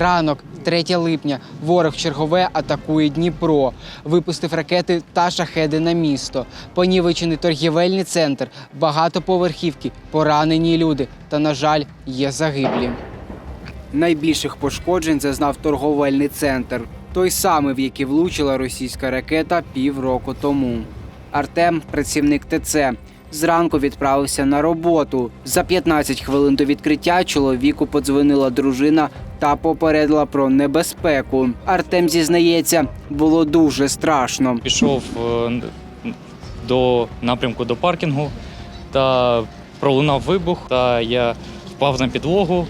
Ранок, 3 липня. Ворог чергове атакує Дніпро. Випустив ракети та шахеди на місто. Понівечений торгівельний центр, багатоповерхівки, поранені люди. Та, на жаль, є загиблі. Найбільших пошкоджень зазнав торговельний центр, той самий, в який влучила російська ракета півроку тому. Артем, працівник ТЦ, зранку відправився на роботу. За 15 хвилин до відкриття чоловіку подзвонила дружина та попередила про небезпеку. Артем зізнається, було дуже страшно. Пішов е, до напрямку до паркінгу та пролунав вибух. Та я впав на підлогу,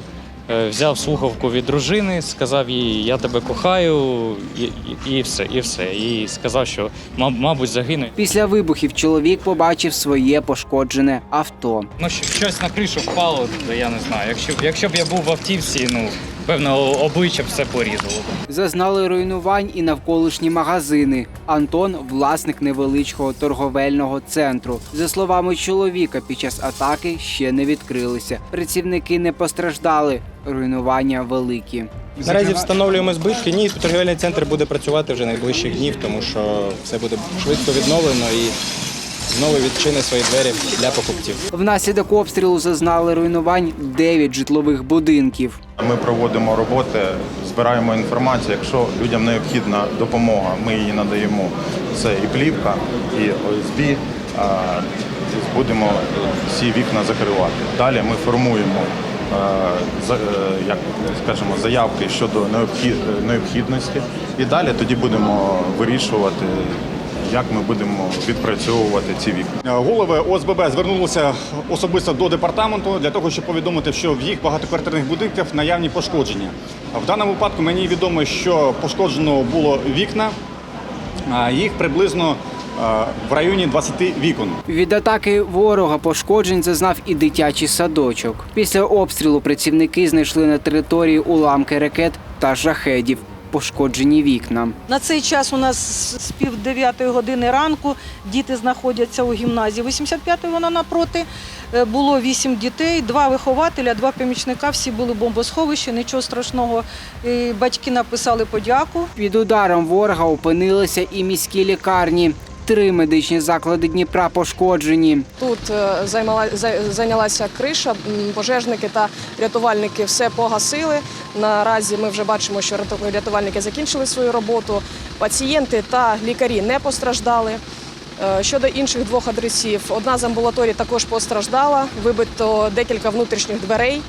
взяв слухавку від дружини, сказав їй, я тебе кохаю, і, і, все, і все. І сказав, що ма- мабуть загине. Після вибухів чоловік побачив своє пошкоджене авто. Ну, що- щось на кришу впало, я не знаю. Якщо, якщо б я був в автівці, ну певно, обличчя б все порізало. Зазнали руйнувань і навколишні магазини. Антон власник невеличкого торговельного центру. За словами чоловіка, під час атаки ще не відкрилися. Працівники не постраждали. Руйнування великі. Наразі встановлюємо збитки. Ні, торгівельний центр буде працювати вже найближчих днів, тому що все буде швидко відновлено і знову відчини свої двері для покупців. Внаслідок обстрілу зазнали руйнувань 9 житлових будинків. Ми проводимо роботи, збираємо інформацію. Якщо людям необхідна допомога, ми її надаємо. Це і плівка, і ОСБ. Будемо всі вікна закривати. Далі ми формуємо е, як скажемо, заявки щодо необхідності. І далі тоді будемо вирішувати, як ми будемо відпрацьовувати ці вікна. Голови ОСББ звернулися особисто до департаменту для того, щоб повідомити, що в їх багатоквартирних будинках наявні пошкодження. В даному випадку мені відомо, що пошкоджено було вікна, їх приблизно в районі 20 вікон. Від атаки ворога пошкоджень зазнав і дитячий садочок. Після обстрілу працівники знайшли на території уламки ракет та шахедів. Пошкоджені вікна. На цей час у нас з пів дев'ятої години ранку діти знаходяться у гімназії. 85-ї вона напроти. Е, Було вісім дітей, два вихователя, два помічника. Всі були в бомбосховищі, нічого страшного. І батьки написали подяку. Під ударом ворога опинилися і міські лікарні. Три медичні заклади Дніпра пошкоджені. Тут е, займала, зайнялася криша, пожежники та рятувальники все погасили. Наразі ми вже бачимо, що рятувальники закінчили свою роботу. Пацієнти та лікарі не постраждали. Е, Щодо інших двох адресів, одна з амбулаторій також постраждала, вибито декілька внутрішніх дверей.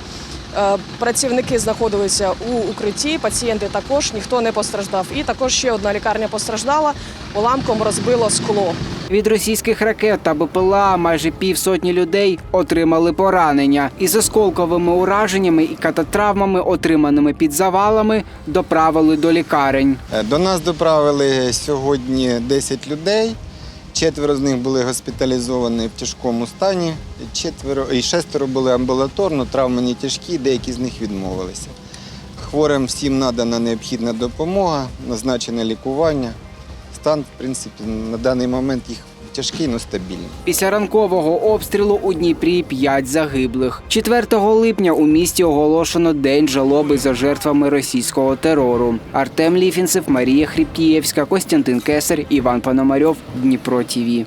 Е, Працівники знаходилися у укритті, пацієнти також, ніхто не постраждав. І також ще одна лікарня постраждала, уламком розбило скло. Від російських ракет та БПЛА майже півсотні людей отримали поранення. Із осколковими ураженнями і кататравмами, отриманими під завалами, доправили до лікарень. Е, До нас доправили сьогодні 10 людей. Четверо з них були госпіталізовані в тяжкому стані. Четверо і шестеро були амбулаторно, травми не тяжкі, деякі з них відмовилися. Хворим всім надана необхідна допомога, назначене лікування. Стан, в принципі, на даний момент їх тяжкий, але стабільний. Після ранкового обстрілу у Дніпрі 5 загиблих. 4 липня у місті оголошено день жалоби за жертвами російського терору. Артем Ліфінцев, Марія Хріпкієвська, Костянтин Кесар, Іван Пономарьов, Дніпро ТІВІ.